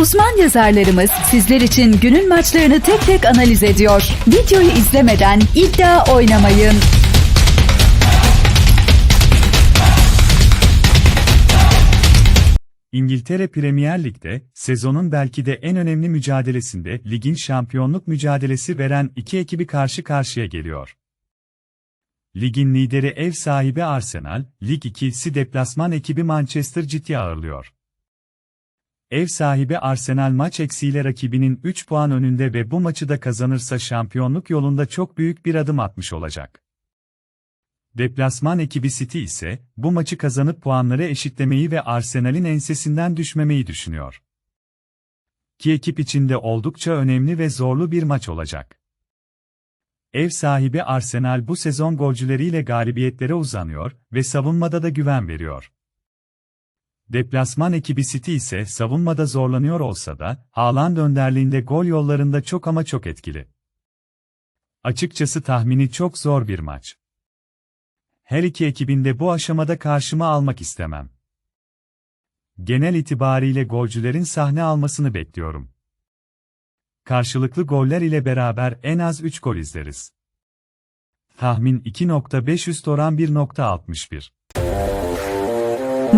Uzman yazarlarımız sizler için günün maçlarını tek tek analiz ediyor. Videoyu izlemeden iddia oynamayın. İngiltere Premier Lig'de sezonun belki de en önemli mücadelesinde ligin şampiyonluk mücadelesi veren iki ekibi karşı karşıya geliyor. Ligin lideri ev sahibi Arsenal, Lig 2'si deplasman ekibi Manchester City'yi ağırlıyor. Ev sahibi Arsenal maç eksiğiyle rakibinin 3 puan önünde ve bu maçı da kazanırsa şampiyonluk yolunda çok büyük bir adım atmış olacak. Deplasman ekibi City ise bu maçı kazanıp puanları eşitlemeyi ve Arsenal'in ensesinden düşmemeyi düşünüyor. Ki ekip içinde oldukça önemli ve zorlu bir maç olacak. Ev sahibi Arsenal bu sezon golcüleriyle galibiyetlere uzanıyor ve savunmada da güven veriyor. Deplasman ekibi City ise savunmada zorlanıyor olsa da, Haaland önderliğinde gol yollarında çok ama çok etkili. Açıkçası tahmini çok zor bir maç. Her iki ekibin de bu aşamada karşıma almak istemem. Genel itibariyle golcülerin sahne almasını bekliyorum. Karşılıklı goller ile beraber en az 3 gol izleriz. Tahmin 2.5 üst oran 1.61.